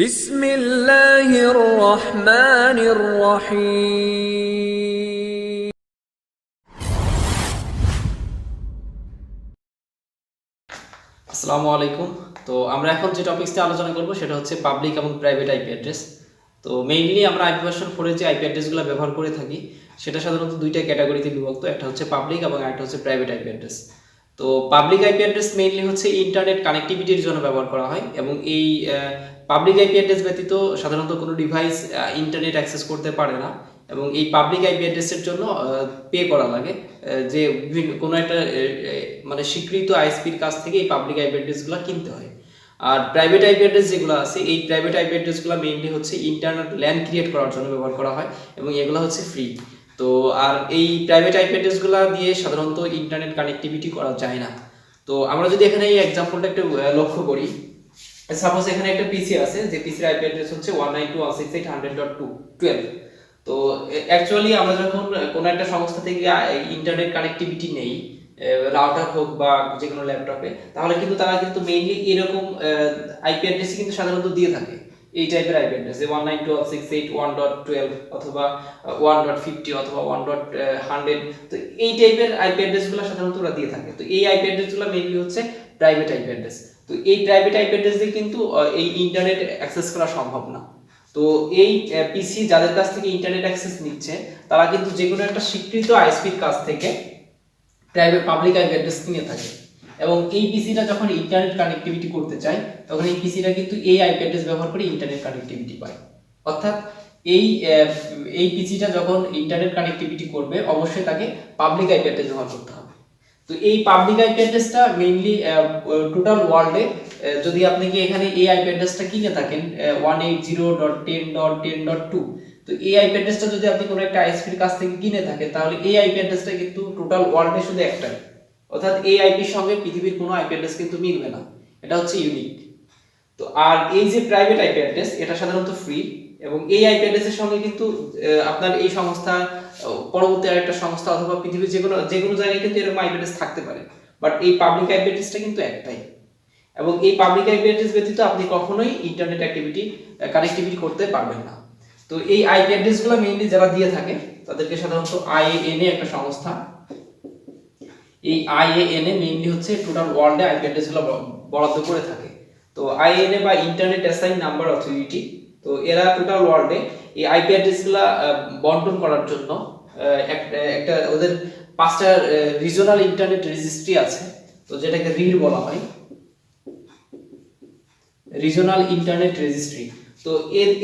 বিসমিল্লাহির আসসালামু আলাইকুম। তো আমরা এখন যে টপিকসটি আলোচনা করব, সেটা হচ্ছে পাবলিক এবং প্রাইভেট আইপি অ্যাড্রেস তো মেইনলি আমরা আইপি ভার্সন ফোরে যে আইপি অ্যাড্রেসগুলো ব্যবহার করে থাকি, সেটা সাধারণত দুইটা ক্যাটাগরিতে বিভক্ত। একটা হচ্ছে পাবলিক এবং একটা হচ্ছে প্রাইভেট আইপি অ্যাড্রেস তো পাবলিক আইপি অ্যাড্রেস মেইনলি হচ্ছে ইন্টারনেট কানেক্টিভিটির জন্য ব্যবহার করা হয় এবং এই পাবলিক আইপি অ্যাড্রেস ব্যতীত সাধারণত কোনো ডিভাইস ইন্টারনেট অ্যাক্সেস করতে পারে না এবং এই পাবলিক আইপি অ্যাড্রেসের জন্য পে করা লাগে যে বিভিন্ন, কোনো একটা মানে স্বীকৃত আইএসপির কাছ থেকে এই পাবলিক আইপি অ্যাড্রেসগুলো কিনতে হয়। আর প্রাইভেট আইপি অ্যাড্রেস যেগুলো আছে, এই প্রাইভেট আইপি অ্যাড্রেসগুলো মেইনলি হচ্ছে ইন্টারনেট ল্যান্ড ক্রিয়েট করার জন্য ব্যবহার করা হয় এবং এগুলো হচ্ছে ফ্রি তো আর এই প্রাইভেট আইপি অ্যাড্রেসগুলো দিয়ে সাধারণত ইন্টারনেট কানেক্টিভিটি করা যায় না। তো আমরা যদি এখানে এই এক্সাম্পলটা একটু লক্ষ্য করি সাপোজ এখানে একটা পিসি আছে, যে পিসির আইপি অ্যাড্রেস হচ্ছে one nine two one six eight hundred dot two twelve তো অ্যাকচুয়ালি আমরা যখন কোনো একটা সংস্থা থেকে ইন্টারনেট কানেক্টিভিটি নেই রাউটার হোক বা যে কোনো ল্যাপটপে তাহলে কিন্তু তারা কিন্তু মেইনলি এরকম আইপি অ্যাড্রেস কিন্তু সাধারণত দিয়ে থাকে। এই টাইপের আইপি অ্যাড্রেস যে one nine two six eight one dot twelve অথবা ওয়ান ডট ফিফটি অথবা ওয়ান ডট হান্ড্রেড তো এই টাইপের আইপি অ্যাড্রেসগুলো সাধারণত ওরা দিয়ে থাকে। তো এই আইপি অ্যাড্রেসগুলো মেইনলি হচ্ছে প্রাইভেট আইপি অ্যাড্রেস তো এই প্রাইভেট আইপি অ্যাড্রেস দিয়ে কিন্তু এই ইন্টারনেট অ্যাক্সেস করা সম্ভব না। তো এই পিসি যাদের কাছ থেকে ইন্টারনেট অ্যাক্সেস নিচ্ছে, তারা কিন্তু যে কোনো একটা স্বীকৃত আইএসপির কাছ থেকে প্রাইভেট পাবলিক আইপি অ্যাড্রেস কিনে থাকে। এবং এই পিসিটা যখন ইন্টারনেট কানেক্টিভিটি করতে চায়, তখন এই পিসিটা কিন্তু এই আইপি অ্যাড্রেস ব্যবহার করে ইন্টারনেট কানেক্টিভিটি পায়। অর্থাৎ এই এই পিসিটা যখন ইন্টারনেট কানেক্টিভিটি করবে, অবশ্যই তাকে পাবলিক আইপি অ্যাড্রেস ব্যবহার করতে হবে। তো এই পাবলিক আইপি অ্যাড্রেসটা মেইনলি টোটাল ওয়ার্ল্ডে যদি আপনি কি এখানে এই আইপি অ্যাড্রেসটা কিনে থাকেন one eight zero dot ten dot ten dot two তো এই আইপি অ্যাড্রেসটা যদি আপনি কোনো একটা আইএসপির কাছ থেকে কিনে থাকেন, তাহলে এই আইপি অ্যাড্রেসটা কিন্তু টোটাল ওয়ার্ল্ডে শুধু একটাই। অর্থাৎ এই আইপির সঙ্গে পৃথিবীর কোনো আইপি অ্যাড্রেস কিন্তু মিলবে না। এটা হচ্ছে ইউনিক তো আর এই যে প্রাইভেট আইপি অ্যাড্রেস এটা সাধারণত ফ্রি এবং এই আইপি অ্যাড্রেসের সঙ্গে কিন্তু আপনার এই সংস্থা পরবর্তী আরেকটা সংস্থা অথবা পৃথিবীর যে কোনো যে কোনো জায়গায় কিন্তু এরকম আইপি অ্যাড্রেস থাকতে পারে। বাট এই পাবলিক আইপি অ্যাড্রেসটা কিন্তু একটাই। এবং এই পাবলিক আইপি অ্যাড্রেস ব্যতীত আপনি কখনোই ইন্টারনেট অ্যাক্টিভিটি কানেক্টিভিটি করতে পারবেন না। তো এই আইপি অ্যাড্রেসগুলো মেইনলি যারা দিয়ে থাকে, তাদেরকে সাধারণত আইএএনএ একটা সংস্থা। এই আইএএনএ মেইনলি হচ্ছে টোটাল ওয়ার্ল্ডে আইপি অ্যাড্রেসগুলো বরাদ্দ করে থাকে। তো আইএনএ বা ইন্টারনেট অ্যাসাইন নাম্বার অথরিটি তো এরা টোটাল ওয়ার্ল্ডে এই আইপি অ্যাড্রেসগুলো বন্টন করার জন্য একটা ওদের পাঁচটা রিজনাল ইন্টারনেট রেজিস্ট্রি আছে, তো যেটাকে রিড বলা হয়। রিজনাল ইন্টারনেট রেজিস্ট্রি তো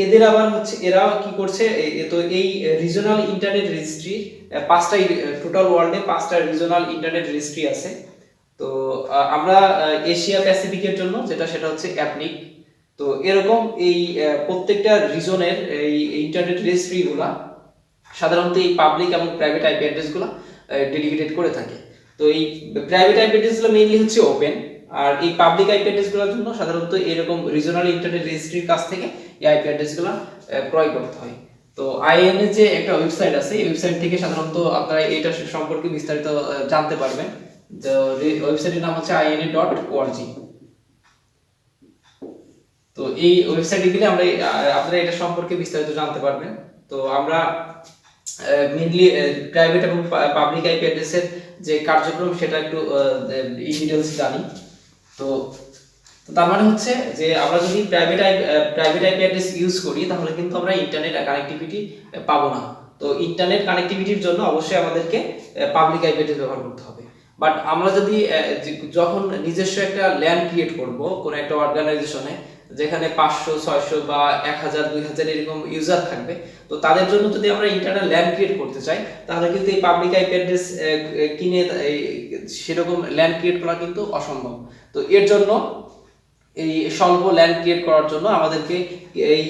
এদের আবার হচ্ছে এরা কি করছে তো এই রিজনাল ইন্টারনেট রেজিস্ট্রি পাঁচটা টোটাল ওয়ার্ল্ডে পাঁচটা রিজনাল ইন্টারনেট রেজিস্ট্রি আছে। তো আমরা এশিয়া প্যাসিফিকের জন্য যেটা, সেটা হচ্ছে অ্যাপনিক তো এরকম এই প্রত্যেকটা রিজনের এই ইন্টারনেট রেজিস্ট্রিগুলা সাধারণত এই পাবলিক এবং প্রাইভেট আইপি অ্যাড্রেসগুলো ডেডিকেটেড করে থাকে। তো এই প্রাইভেট আইপি অ্যাড্রেসগুলো মেইনলি হচ্ছে ওপেন আর এই পাবলিক আইপি অ্যাড্রেসগুলোর জন্য সাধারণত এরকম রিজনাল ইন্টারনেট রেজিস্ট্রির কাছ থেকে এই আইপি অ্যাড্রেসগুলো ক্রয় করতে হয়। তো আইএন যে একটা ওয়েবসাইট আছে, এই ওয়েবসাইট থেকে সাধারণত আপনারা এটা সম্পর্কে বিস্তারিত জানতে পারবেন। তো ওয়েবসাইটের নাম হচ্ছে আইএনএ ডট তো এই ওয়েবসাইটে গেলে আমরা আপনারা এটা সম্পর্কে বিস্তারিত জানতে পারবেন। তো আমরা মেইনলি প্রাইভেট এবং পাবলিক আইপি অ্যাড্রেসের যে কার্যক্রম, সেটা একটু ইন ডিটেলস জানি। তো তার মানে হচ্ছে যে আমরা যদি private private IP address use করি, তাহলে কিন্তু আমরা ইন্টারনেট কানেক্টিভিটি পাবো না। তো ইন্টারনেট কানেক্টিভিটির জন্য অবশ্যই আমাদেরকে পাবলিক আইপি অ্যাড্রেস ব্যবহার করতে হবে। বাট আমরা যদি যখন নিজস্ব একটা ল্যান্ড ক্রিয়েট করব, কোনো একটা অর্গানাইজেশনে যেখানে পাঁচশো, ছয়শো বা এক হাজার, দুই হাজার এরকম ইউজার থাকবে, তো তাদের জন্য যদি আমরা ইন্টারনাল ল্যান্ড ক্রিয়েট করতে চাই, তাহলে কিন্তু এই পাবলিক আইপি অ্যাড্রেস কিনে সেরকম ল্যান্ড ক্রিয়েট করা কিন্তু অসম্ভব। তো এর জন্য এই স্বল্প ল্যান্ড ক্রিয়েট করার জন্য আমাদেরকে এই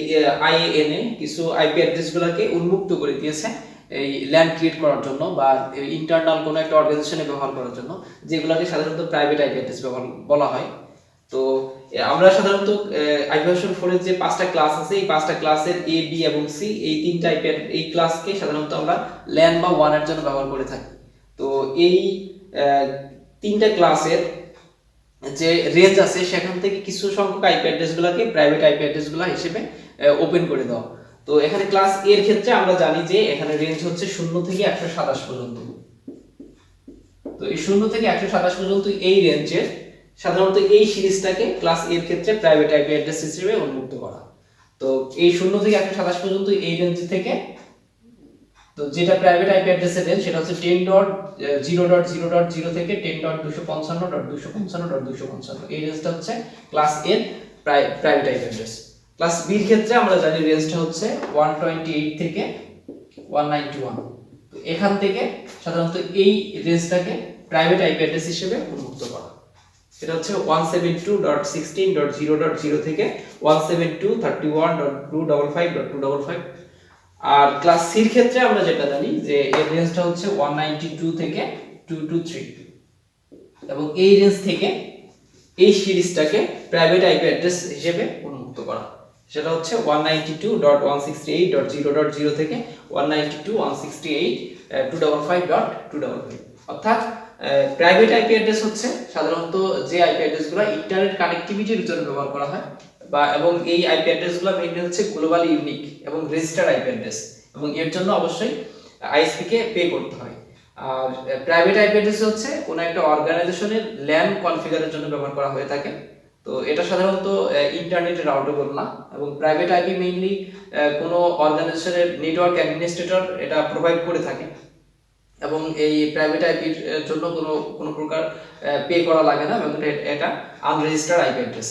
আইএএনএ কিছু আইপি অ্যাড্রেসগুলোকে উন্মুক্ত করে দিয়েছে এই ল্যান্ড ক্রিয়েট করার জন্য বা ইন্টারনাল কোনো একটা অর্গানাইজেশনে ব্যবহার করার জন্য, যেগুলোকে সাধারণত প্রাইভেট আইপি অ্যাড্রেস ব্যবহার বলা হয়। তো আমরা সাধারণত ভার্সন ফোরের যে পাঁচটা ক্লাস আছে, এই পাঁচটা ক্লাসের এ বি এবং সি এই তিন টাইপের এই ক্লাসকে সাধারণত আমরা ল্যান বা ওয়ানের জন্য ব্যবহার করে থাকি। তো এই তিনটা ক্লাসের যে রেঞ্জ আছে, সেখান থেকে কিছু সংখ্যক আইপি অ্যাড্রেসগুলোকে প্রাইভেট আইপি অ্যাড্রেসগুলো হিসেবে ওপেন করে দেওয়া তো এখানে ক্লাস এর ক্ষেত্রে আমরা জানি যে এখানে রেঞ্জ হচ্ছে শূন্য থেকে একশো সাতাশ পর্যন্ত। তো এই শূন্য থেকে একশো সাতাশ পর্যন্ত এই রেঞ্জের সাধারণত এই সিরিজটাকে ক্লাস এর ক্ষেত্রে প্রাইভেট আইপি অ্যাড্রেস হিসেবে উন্মুক্ত করা। তো এই শূন্য থেকে একশো সাতাশ পর্যন্ত এই রেঞ্জ থেকে তো যেটা প্রাইভেট আইপি অ্যাড্রেসের রেঞ্জ সেটা হচ্ছে ten dot zero dot zero dot zero থেকে টেন ডট দুশো পঞ্চান্ন ডট দুশো পঞ্চান্ন ডট দুশো পঞ্চান্ন। এই রেঞ্জটা হচ্ছে ক্লাস এর প্রাইভেট আইপি অ্যাড্রেস ক্লাস বির ক্ষেত্রে আমরা জানি রেঞ্জটা হচ্ছে ওয়ান টোয়েন্টি এইট থেকে ওয়ান নাইনটি ওয়ান এখান থেকে সাধারণত এই রেঞ্জটাকে প্রাইভেট আইপি অ্যাড্রেস হিসেবে উন্মুক্ত করা। সেটা হচ্ছে one seven two dot sixteen dot zero dot zero থেকে one seven two thirty one dot two double five dot two double five আর ক্লাস সির ক্ষেত্রে আমরা যেটা জানি যে এর রেঞ্জটা হচ্ছে ওয়ান নাইনটি টু থেকে টু টু থ্রি এবং এই রেঞ্জ থেকে এই সিরিজটাকে প্রাইভেট আইপি অ্যাড্রেস হিসেবে উন্মুক্ত করা। সেটা হচ্ছে one ninety two dot one sixty eight dot zero dot zero থেকে one ninety two one sixty eight two double five dot two double five অর্থাৎ প্রাইভেট আইপি অ্যাড্রেস হচ্ছে সাধারণত যে আইপি অ্যাড্রেসগুলো ইন্টারনেট কানেক্টিভিটির জন্য ব্যবহার করা হয় বা এবং এই আইপি অ্যাড্রেসগুলো মেইনলি হচ্ছে গ্লোবালি ইউনিক এবং রেজিস্টার্ড আইপি অ্যাড্রেস এবং এর জন্য অবশ্যই আইএসপি কে পে করতে হয়। আর প্রাইভেট আইপি অ্যাড্রেস হচ্ছে কোনো একটা অর্গানাইজেশনের ল্যান কনফিগারের জন্য ব্যবহার করা হয়ে থাকে। তো এটা সাধারণত ইন্টারনেটে রাউটেবল না এবং প্রাইভেট আইপি মেইনলি কোনো অর্গানাইজেশনের নেটওয়ার্ক অ্যাডমিনিস্ট্রেটর এটা প্রোভাইড করে থাকে। এবং এই প্রাইভেট আইপির জন্য কোনো কোনো প্রকার পে করা লাগে না, এবং এটা আনরেজিস্টার্ড আইপি অ্যাড্রেস